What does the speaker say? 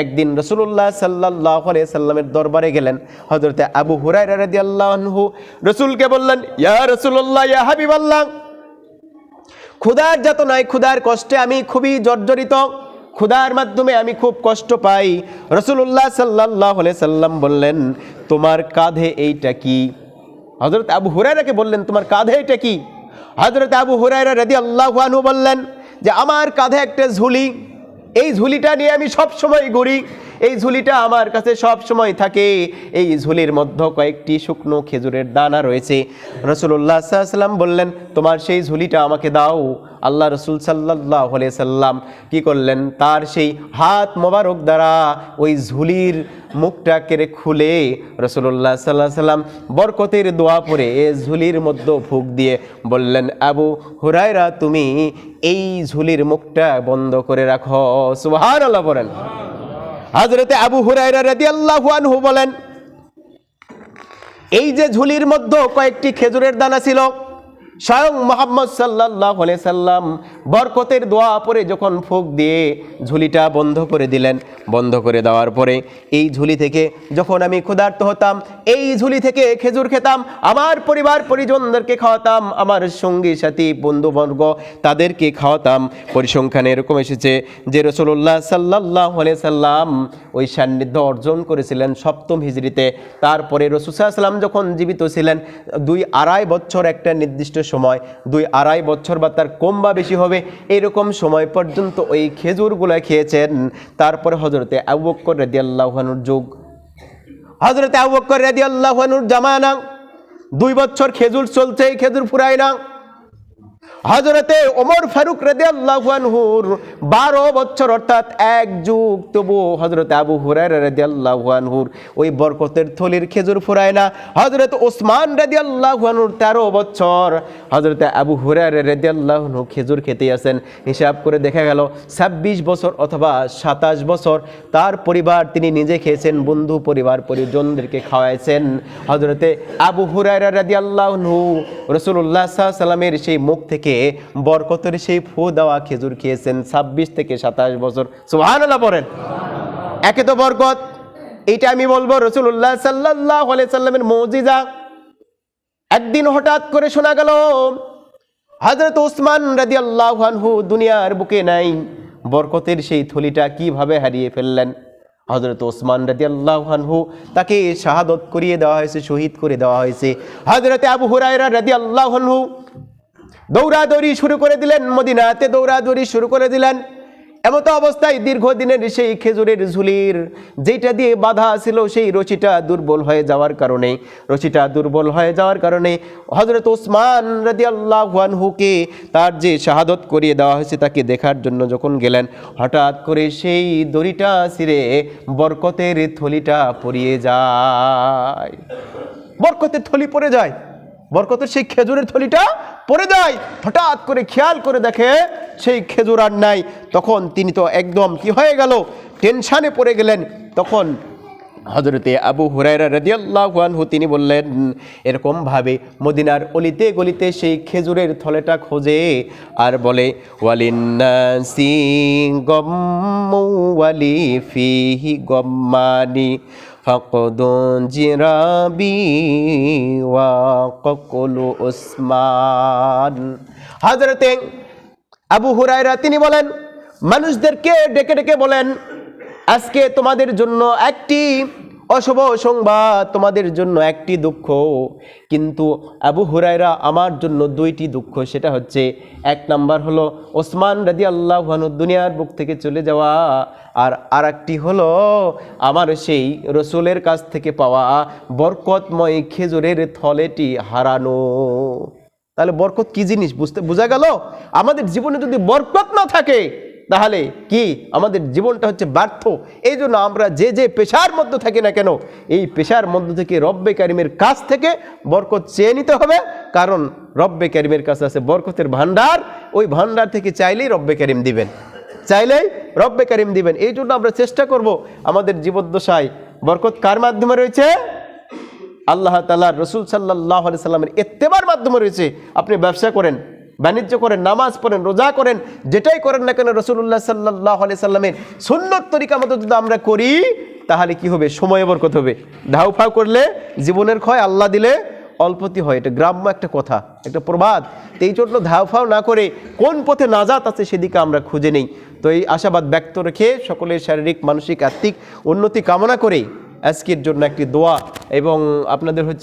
একদিন রসুল্লাহ সাল্লাহ সাল্লামের দরবারে গেলেন হজরতে আবু হুরাই রাদি আল্লাহু রসুলকে বললেন, ইয়া রসুল্লাহ ইয়া হাবিব আল্লাহ ক্ষুধার যাতনায় ক্ষুধার কষ্টে আমি খুবই জর্জরিত ক্ষুধার মাধ্যমে আমি খুব কষ্ট পাই। রসুল্লাহ সাল্লাহ সাল্লাম বললেন, তোমার কাঁধে এইটা কি? হজরত আবু হুরাইরাকে বললেন, তোমার কাঁধে এটা কি? হজরত আবু হুরাইরা রাদি আল্লাহ আনহু বললেন, যে আমার কাঁধে একটা ঝুলি এই ঝুলিটা নিয়ে আমি সব সময় ঘুরি। এই ঝুলিটা আমার কাছে সব সময় থাকে। এই ঝুলির মধ্যে কয়েকটি শুকনো খেজুরের দানা রয়েছে। রসুল্লাহ সাল্লাম বললেন, তোমার সেই ঝুলিটা আমাকে দাও। আল্লাহ রসুল সাল্লাহ সাল্লাম কি করলেন? তার সেই হাত মোবারক দ্বারা ওই ঝুলির মুখটা কেড়ে খুলে রসুল্লাহ সাল্লাহ সাল্লাম বরকতের দোয়া পরে এ ঝুলির মধ্যে ফুক দিয়ে বললেন, আবু হুরায়রা, তুমি এই ঝুলির মুখটা বন্ধ করে রাখো। সুহান আল্লাহ বলেন। হাজরতে আবু হুরায়রা রাদিয়াল্লাহু হু বলেন, এই যে ঝুলির মধ্যে কয়েকটি খেজুরের দানা ছিল, স্বয়ং মোহাম্মদ সাল্লাহ সাল্লাম বরকতের দোয়া পরে যখন ফুক দিয়ে ঝুলিটা বন্ধ করে দিলেন, বন্ধ করে দেওয়ার পরে এই ঝুলি থেকে যখন আমি ক্ষুধার্ত হতাম, এই ঝুলি থেকে খেজুর খেতাম, আমার পরিবার পরিজনদেরকে খাওয়াতাম, আমার সঙ্গী, সাথী, বন্ধুবর্গ তাদেরকে খাওয়াতাম। পরিসংখ্যানে এরকম এসেছে যে রসুল্লাহ সাল্লাহ সাল্লাম ওই সান্নিধ্য অর্জন করেছিলেন সপ্তম হিজড়িতে। তারপরে রসুসাল্লাম যখন জীবিত ছিলেন, দুই আড়াই বছর একটা নির্দিষ্ট সময়, দুই আড়াই বছর বা তার কম বা বেশি হবে এরকম সময় পর্যন্ত ওই খেজুরগুলো খেয়েছেন। তারপরে হজরতে আবু রেদি আল্লাহানুর যুগ। হজরতে আবু রেদি আল্লাহানুর জামানা। দুই বছর খেজুর চলছে, খেজুর ফুরায় না। হজরতে ওমর ফারুক রেদে আল্লাহুর বারো বছর অর্থাৎ এক যুগ তবু হজরতে আবু হুরাই রেদে আল্লাহুর ওই বরকতের থলির খেজুর ফুরায় না হজরত ওসমান রেদে আল্লাহুর তেরো বছর হজরতে আবু হুরাই রেদে আল্লাহনু খেজুর খেতে আসেন। হিসাব করে দেখা গেল ছাব্বিশ বছর অথবা সাতাশ বছর তার পরিবার তিনি নিজে খেয়েছেন, বন্ধু পরিবার পরিজনদেরকে খাওয়াইছেন। হজরতে আবু হুরায়রা রাদি আল্লাহনু রসুল্লাহ সাল্লামের সেই মুখ থেকে বরকতের সেই ফু দেওয়া খেজুর খেয়েছেন ছাব্বিশ থেকে সাতাশ বছর। সুহান পড়েন। একে তো বরকত। এইটা আমি বলব রসুল্লাহ সাল্লাহ সাল্লামের মৌজিজা। একদিন হঠাৎ করে শোনা গেল হজরত ওসমান রাজি আল্লাহানহু দুনিয়ার বুকে নাই। বরকতের সেই থলিটা কীভাবে হারিয়ে ফেললেন? হজরত ওসমান রাজি আল্লাহানহু তাকে শাহাদত করিয়ে দেওয়া হয়েছে, শহীদ করে দেওয়া হয়েছে। হজরতে আবু হুরায়রা রাজি আল্লাহানহু দৌড়াদৌড়ি শুরু করে দিলেন মদিনাতে দৌড়াদৌড়ি শুরু করে দিলেন। এমতো অবস্থায় দীর্ঘদিনের সেই খেজুরের ঝুলির যেটা দিয়ে বাধা ছিল, সেই রশিটা দুর্বল হয়ে যাওয়ার কারণে, রশিটা দুর্বল হয়ে যাওয়ার কারণে হজরত ওসমান রাদি আল্লাহানহুকে তার যে শাহাদত করিয়ে দেওয়া হয়েছে, তাকে দেখার জন্য যখন গেলেন, হঠাৎ করে সেই দড়িটা ছিঁড়ে বরকতের থলিটা পরিয়ে যায়। বরকতের থলি পড়ে যায়। বরকতের সেই খেজুরের থলিটা পড়ে যায় হঠাৎ করে খেয়াল করে দেখে সেই খেজুর আর নাই। তখন তিনি তো একদম কি হয়ে গেল? টেনশানে পড়ে গেলেন। তখন হজরতে আবু হুরায়রা রাদিয়াল্লাহু তিনি বললেন, এরকমভাবে মদিনার অলিতে গলিতে সেই খেজুরের থলেটা খোঁজে আর বলে, ওয়ালিন্নাসি গম্মু ওয়ালি ফিহি গম্মানি জিরাবি ওয়া ককলু উসমান। হজরতে আবু হুরায়রা তিনি বলেন, মানুষদেরকে ডেকে ডেকে বলেন, আজকে তোমাদের জন্য একটি অশুভ সংবাদ তোমাদের জন্য একটি দুঃখ। কিন্তু আবু হুরায়রা আমার জন্য দুইটি দুঃখ। সেটা হচ্ছে, এক নাম্বার হলো, ওসমান রাজি আল্লাহ দুনিয়ার বুক থেকে চলে যাওয়া। আর আর একটি হলো, আমার সেই রসুলের কাছ থেকে পাওয়া বরকতময় খেজুরের থলেটি হারানো। তাহলে বরকত কি জিনিস? বুঝতে বোঝা গেল? আমাদের জীবনে যদি বরকত না থাকে তাহলে কি আমাদের জীবনটা হচ্ছে ব্যর্থ? এই জন্য আমরা যে যে পেশার মধ্যে থাকি না কেন, এই পেশার মধ্য থেকে রব্বে কারিমের কাছ থেকে বরকত চেয়ে নিতে হবে। কারণ রব্বে কারিমের কাছে আছে বরকতের ভান্ডার ওই ভান্ডার থেকে চাইলেই রব্বে কারিম দিবেন। চাইলেই রব্বে কারিম দিবেন। এই জন্য আমরা চেষ্টা করব আমাদের জীবদ্দশায় বরকত কার মাধ্যমে রয়েছে? আল্লাহ তালা রসুল সাল্লাহ সাল্লামের এত্তেবার মাধ্যমে রয়েছে। আপনি ব্যবসা করেন বাণিজ্য করেন, নামাজ পড়েন, রোজা করেন, যেটাই করেন না কেন রসুল্লাহ সাল্লাহ আলি সাল্লামের সুন্নত তরিকা মতো যদি আমরা করি, তাহলে কি হবে? সময় বরকত হবে। ধাউ ফাউ করলে জীবনের ক্ষয় আল্লাহ দিলে অল্পতি হয়। এটা গ্রাম্য একটা কথা, একটা প্রবাদ। এই জন্য ধাউ ফাউ না করে কোন পথে নাজাত আছে সেদিকে আমরা খুঁজে নেই। তো এই আশাবাদ ব্যক্ত রেখে সকলের শারীরিক, মানসিক আত্মিক উন্নতি কামনা করে আজকের জন্য একটি দোয়া এবং আপনাদের হচ্ছে